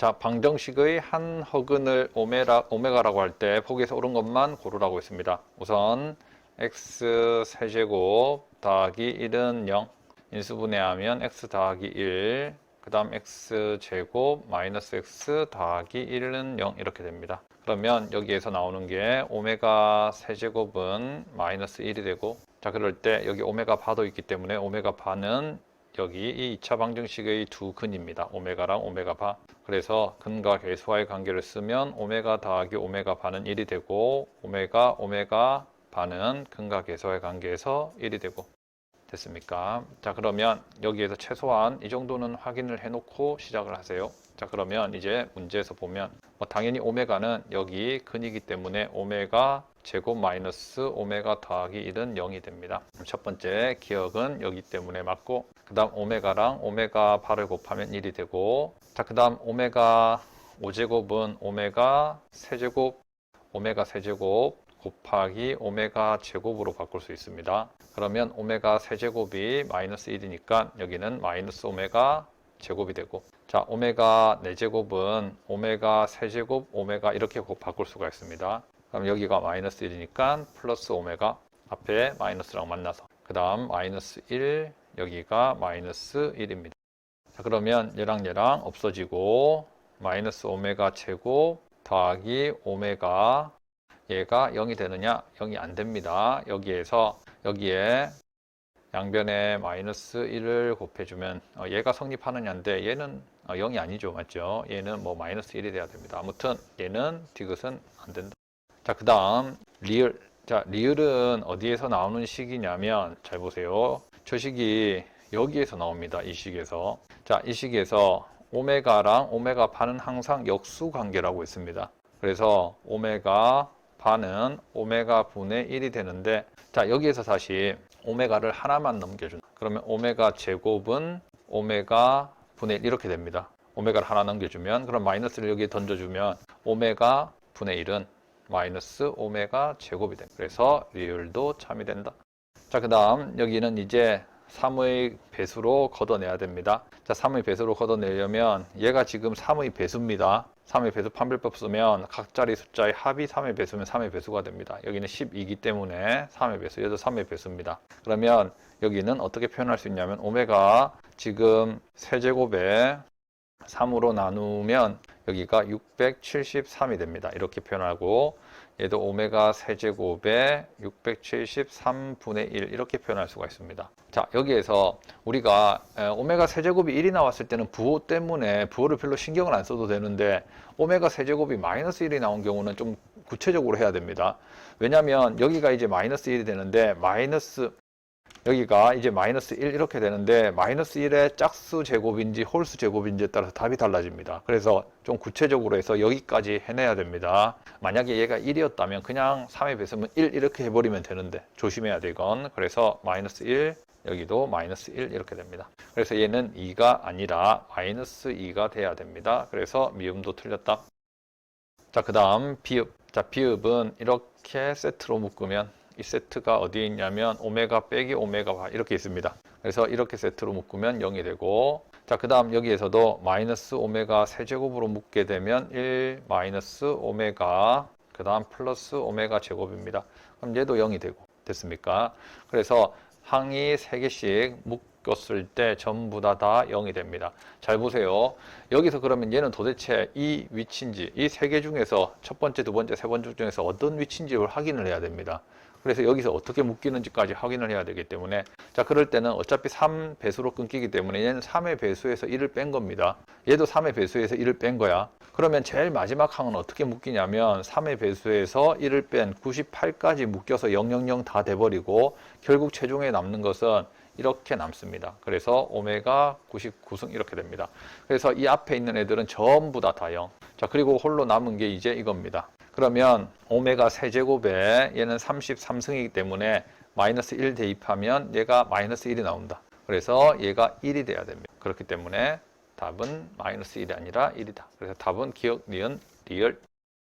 자, 방정식의 한 허근을 오메라, 오메가라고 할때 보기에서 옳은 것만 고르라고 했습니다. 우선 x 세제곱 더하기 1은 0 인수분해하면 x 더하기 1 그 다음 x 제곱 마이너스 x 더하기 1은 0 이렇게 됩니다. 그러면 여기에서 나오는 게 오메가 세제곱은 마이너스 1이 되고 자 그럴 때 여기 오메가 바도 있기 때문에 오메가 바는 여기 이 2차 방정식의 두 근입니다. 오메가랑 오메가 바. 그래서 근과 계수와의 관계를 쓰면 오메가 더하기 오메가 바는 1이 되고 오메가 오메가 바는 근과 계수와의 관계에서 1이 되고 됐습니까? 자 그러면 여기에서 최소한 이 정도는 확인을 해놓고 시작을 하세요. 자 그러면 이제 문제에서 보면 뭐 당연히 오메가는 여기 근이기 때문에 오메가 제곱 마이너스 오메가 더하기 1은 0이 됩니다. 첫 번째 기억은 여기 때문에 맞고 그 다음 오메가랑 오메가 바를 곱하면 1이 되고 자 그 다음 오메가 5제곱은 오메가 세제곱 오메가 세제곱 곱하기 오메가 제곱으로 바꿀 수 있습니다. 그러면 오메가 세제곱이 마이너스 1이니까 여기는 마이너스 오메가 제곱이 되고 자 오메가 4제곱은 오메가 세제곱 오메가 이렇게 곱 바꿀 수가 있습니다. 그럼 여기가 마이너스 1이니까 플러스 오메가 앞에 마이너스랑 만나서 그 다음 마이너스 1 여기가 마이너스 1입니다. 자 그러면 얘랑 얘랑 없어지고 마이너스 오메가 제곱 더하기 오메가 얘가 0이 되느냐? 0이 안 됩니다. 여기에서 여기에 양변에 마이너스 1을 곱해주면 어, 얘가 성립하느냐인데 얘는 어, 0이 아니죠. 맞죠? 얘는 뭐 마이너스 1이 돼야 됩니다. 아무튼 얘는 디귿은 안 된다. 자, 그 다음 리을. 자, 리을은 어디에서 나오는 식이냐면 잘 보세요. 저 식이 여기에서 나옵니다. 이 식에서. 자, 이 식에서 오메가랑 오메가 반은 항상 역수 관계라고 있습니다. 그래서 오메가 반은 오메가 분의 1이 되는데 자 여기에서 다시 오메가를 하나만 넘겨준다. 그러면 오메가 제곱은 오메가 분의 1 이렇게 됩니다. 오메가를 하나 넘겨주면 그럼 마이너스를 여기에 던져주면 오메가 분의 1은 마이너스 오메가 제곱이 됩니다. 그래서 리을도 참이 된다. 자, 그 다음 여기는 이제 3의 배수로 걷어내야 됩니다. 자, 3의 배수로 걷어내려면 얘가 지금 3의 배수입니다. 3의 배수 판별법 쓰면 각 자리 숫자의 합이 3의 배수면 3의 배수가 됩니다. 여기는 12이기 때문에 3의 배수, 얘도 3의 배수입니다. 그러면 여기는 어떻게 표현할 수 있냐면 오메가 지금 세제곱에 3으로 나누면 여기가 673이 됩니다. 이렇게 표현하고 얘도 오메가 세제곱에 673분의 1 이렇게 표현할 수가 있습니다. 자 여기에서 우리가 에, 오메가 세제곱이 1이 나왔을 때는 부호 때문에 부호를 별로 신경을 안 써도 되는데 오메가 세제곱이 마이너스 1이 나온 경우는 좀 구체적으로 해야 됩니다. 왜냐하면 여기가 이제 마이너스 1이 되는데 마이너스 여기가 이제 마이너스 1 이렇게 되는데 마이너스 1의 짝수 제곱인지 홀수 제곱인지에 따라서 답이 달라집니다. 그래서 좀 구체적으로 해서 여기까지 해내야 됩니다. 만약에 얘가 1이었다면 그냥 3의 배수면 1 이렇게 해버리면 되는데 조심해야 되건 그래서 마이너스 1 여기도 마이너스 1 이렇게 됩니다. 그래서 얘는 2가 아니라 마이너스 2가 돼야 됩니다. 그래서 미음도 틀렸다. 자, 그 다음 비읍. 자, 비읍은 이렇게 세트로 묶으면 이 세트가 어디에 있냐면 오메가 빼기 오메가 이렇게 있습니다. 그래서 이렇게 세트로 묶으면 0이 되고 자, 그 다음 여기에서도 마이너스 오메가 세제곱으로 묶게 되면 1 마이너스 오메가 그 다음 플러스 오메가 제곱입니다. 그럼 얘도 0이 되고 됐습니까? 그래서 항이 3개씩 묶 었을 때 전부 다 다 0이 됩니다. 잘 보세요. 여기서 그러면 얘는 도대체 이 위치인지 이 세 개 중에서 첫 번째, 두 번째, 세 번째 중에서 어떤 위치인지를 확인을 해야 됩니다. 그래서 여기서 어떻게 묶이는지까지 확인을 해야 되기 때문에 자 그럴 때는 어차피 3 배수로 끊기기 때문에 얘는 3의 배수에서 1을 뺀 겁니다. 얘도 3의 배수에서 1을 뺀 거야. 그러면 제일 마지막 항은 어떻게 묶이냐면 3의 배수에서 1을 뺀 98까지 묶여서 000 다 돼버리고 결국 최종에 남는 것은 이렇게 남습니다. 그래서 오메가 99승 이렇게 됩니다. 그래서 이 앞에 있는 애들은 전부 다다 0. 자 그리고 홀로 남은 게 이제 이겁니다. 그러면 오메가 세제곱에 얘는 33승이기 때문에 마이너스 1 대입하면 얘가 마이너스 1이 나온다. 그래서 얘가 1이 돼야 됩니다. 그렇기 때문에 답은 마이너스 1이 아니라 1이다. 그래서 답은 기억, 니은, 리얼